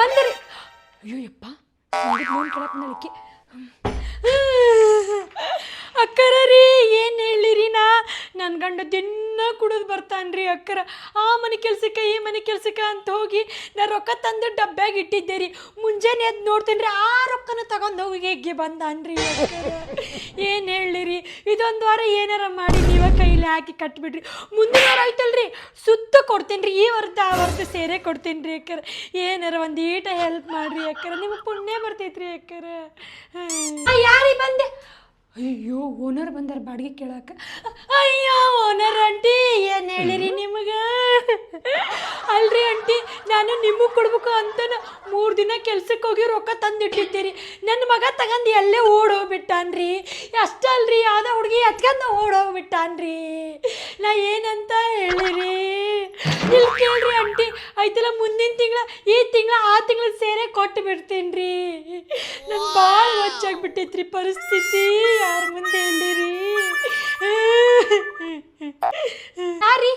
ಬಂದ್ರಿ. ಅಯ್ಯೋ ಯಪ್ಪ ಕೇಳಕ್ಕೆ ಅಕ್ಕರ ರೀ, ಏನು ಹೇಳಿರಿ ನಾ? ನನ್ನ ಗಂಡ ದಿನ ಕುಡಿದು ಬರ್ತಾನ್ರಿ ಅಕ್ಕರ. ಆ ಮನೆ ಕೆಲ್ಸಕ್ಕೆ, ಈ ಮನೆ ಕೆಲ್ಸಕ್ಕೆ ಅಂತ ಹೋಗಿ ನಾ ರೊಕ್ಕ ತಂದು ಡಬ್ಬ್ಯಾಗ ಇಟ್ಟಿದ್ದೆ ರೀ. ಮುಂಜಾನೆ ಎದ್ದು ನೋಡ್ತೀನಿ ರೀ ಆ ರೊಕ್ಕನ ತಗೊಂಡು ಹೋಗಿ ಹೆಗ್ಗೆ ಬಂದಾನ್ರಿ ಏನು ಹೇಳಿರಿ? ಇದೊಂದು ವಾರ ಏನಾರ ಮಾಡಿ ನೀವ ಕೈಲಿ ಹಾಕಿ ಕಟ್ಬಿಡ್ರಿ. ಮುಂದಿನ ವಾರ ಸುತ್ತ ಕೊಡ್ತೀನಿ ರೀ ಈ ವರ್ತ ಆ ವರ್ತ ಸೇರೆ ಕೊಡ್ತೀನಿ ರೀ ಅಕ್ಕರ. ಏನಾರ ಒಂದು ಈಟ ಹೆಲ್ಪ್ ಮಾಡ್ರಿ ಅಕ್ಕರ. ನಿಮಗೆ ಪುಣ್ಯ ಬರ್ತೈತ್ರಿ ಅಕ್ಕರ. ಯಾರಿಗೆ ಬಂದೆ? ಅಯ್ಯೋ ಓನರ್ ಬಂದಾರ ಬಾಡಿಗೆ ಕೇಳಾಕ. ಅಯ್ಯೋ ಓನರ್ ಆಂಟಿ ಏನು ಹೇಳಿರಿ ನಿಮಗೆ? ಅಲ್ರಿ ಆಂಟಿ ನಾನು ನಿಮಗೆ ಕೊಡ್ಬೇಕು ಅಂತ ಮೂರು ದಿನ ಕೆಲ್ಸಕ್ಕೆ ಹೋಗಿ ರೊಕ್ಕ ತಂದಿಟ್ಟಿದ್ದೀರಿ ನನ್ನ ಮಗ ತಗಂದು ಎಲ್ಲೇ ಓಡೋಗ್ಬಿಟ್ಟಾನ್ರಿ. ಅಷ್ಟಲ್ರಿ ಯಾವುದೋ ಹುಡುಗಿ ಎತ್ಕೊಂಡು ಓಡೋಗ್ಬಿಟ್ಟಾನ್ರಿ. ನಾ ಏನಂತ ಹೇಳಿರಿ ಇಲ್ಲಿ ಕೇಳ್ರಿ ಆಂಟಿ, ಆಯ್ತಲ್ಲ ಮುಂದಿನ ತಿಂಗಳ, ಈ ತಿಂಗಳ ಆ ತಿಂಗಳ ಸೇರೆ ಕೊಟ್ಟು ಬಿಡ್ತೀನಿ ರೀ ನನ್ ಭಾಳ ಹೊಚ್ಚಾಗ್ಬಿಟ್ಟೈತ್ರಿ ಪರಿಸ್ಥಿತಿ, ಯಾರ ಮುಂದೆ ಹೇಳಿರಿ. ಯಾರಿ?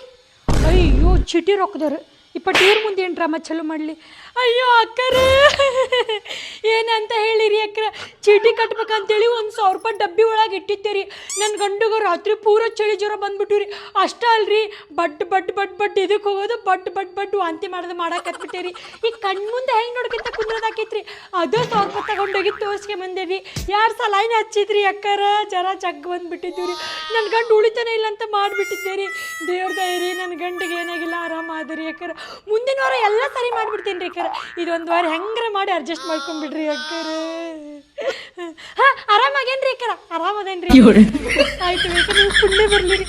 ಅಯ್ಯೋ, ಚೀಟಿ ರೊಕ್ಕದವ್ರು ಇಪ್ಪತ್ತು ಇವ್ರ ಮುಂದೆ ಏನು ಡ್ರಾಮಾ ಚಲೋ ಮಾಡಲಿ? ಅಯ್ಯೋ ಅಕ್ಕರ, ಏನಂತ ಹೇಳಿರಿ ಅಕ್ಕರ? ಚೀಟಿ ಕಟ್ಬೇಕಂತೇಳಿ ಒಂದು ಸಾವಿರ ರೂಪಾಯಿ ಡಬ್ಬಿ ಒಳಗೆ ಇಟ್ಟಿದ್ದೀರಿ. ನನ್ನ ಗಂಡುಗ ರಾತ್ರಿ ಪೂರ ಚಳಿ ಜ್ವರ ಬಂದ್ಬಿಟ್ಟು ರೀ ಅಷ್ಟೇ ಅಲ್ರಿ ಬಟ್ ಬಟ್ ಬಟ್ ಬಟ್ ಇದಕ್ಕೆ ಹೋಗೋದು ಬಟ್ ಬಟ್ ಬಟ್ ವಾಂತಿ ಮಾಡೋದು ರೀ ಈ ಕಣ್ಣು ಮುಂದೆ ಹೆಂಗೆ ನೋಡ್ಕೊಂತ ಕುಂದ್ರದಾಕೈತ್ರಿ ಅದು ಸಾವಿರ ರೂಪಾಯಿ ತಗೊಂಡೋಗಿ ತೋರ್ಸ್ಕೆ ರೀ ಯಾರು ಸಲಾಯಿನ ಹಚ್ಚಿದ್ರಿ ಅಕ್ಕರ? ಜರ ಜಗ್ ಬಂದ್ಬಿಟ್ಟಿದ್ದೀವಿ ರೀ ನನ್ನ ಗಂಡು ಉಳಿತಾನೆ ಇಲ್ಲ ಅಂತ ಮಾಡಿಬಿಟ್ಟಿದ್ದೀರಿ. ದೇವ್ರ ರೀ ನನ್ನ ಗಂಡಿಗೆ ಏನಾಗಿಲ್ಲ. ಆರಾಮಾದ್ರಿ ಅಕ್ಕರ? ಮುಂದಿನ ವಾರ ಎಲ್ಲ ಸರಿ ಮಾಡಿಬಿಡ್ತೀನಿ ರೀ ಅಕ್ಕರ. ಇದೊಂದು ವಾರ ಹೆಂಗ್ರ ಮಾಡಿ ಅಡ್ಜಸ್ಟ್ ಮಾಡ್ಕೊಂಡ್ಬಿಡ್ರಿ ಅಕ್ಕರ. ಹಾಂ ಆರಾಮಾಗೇನ್ರಿ ಅಕ್ಕರ? ಆರಾಮದೇನ್ರಿ? ಆಯ್ತು ಬೇಕಾದ್ರೆ ನೀವು ಪುಣ್ಯ ಬರಲಿ ರೀ.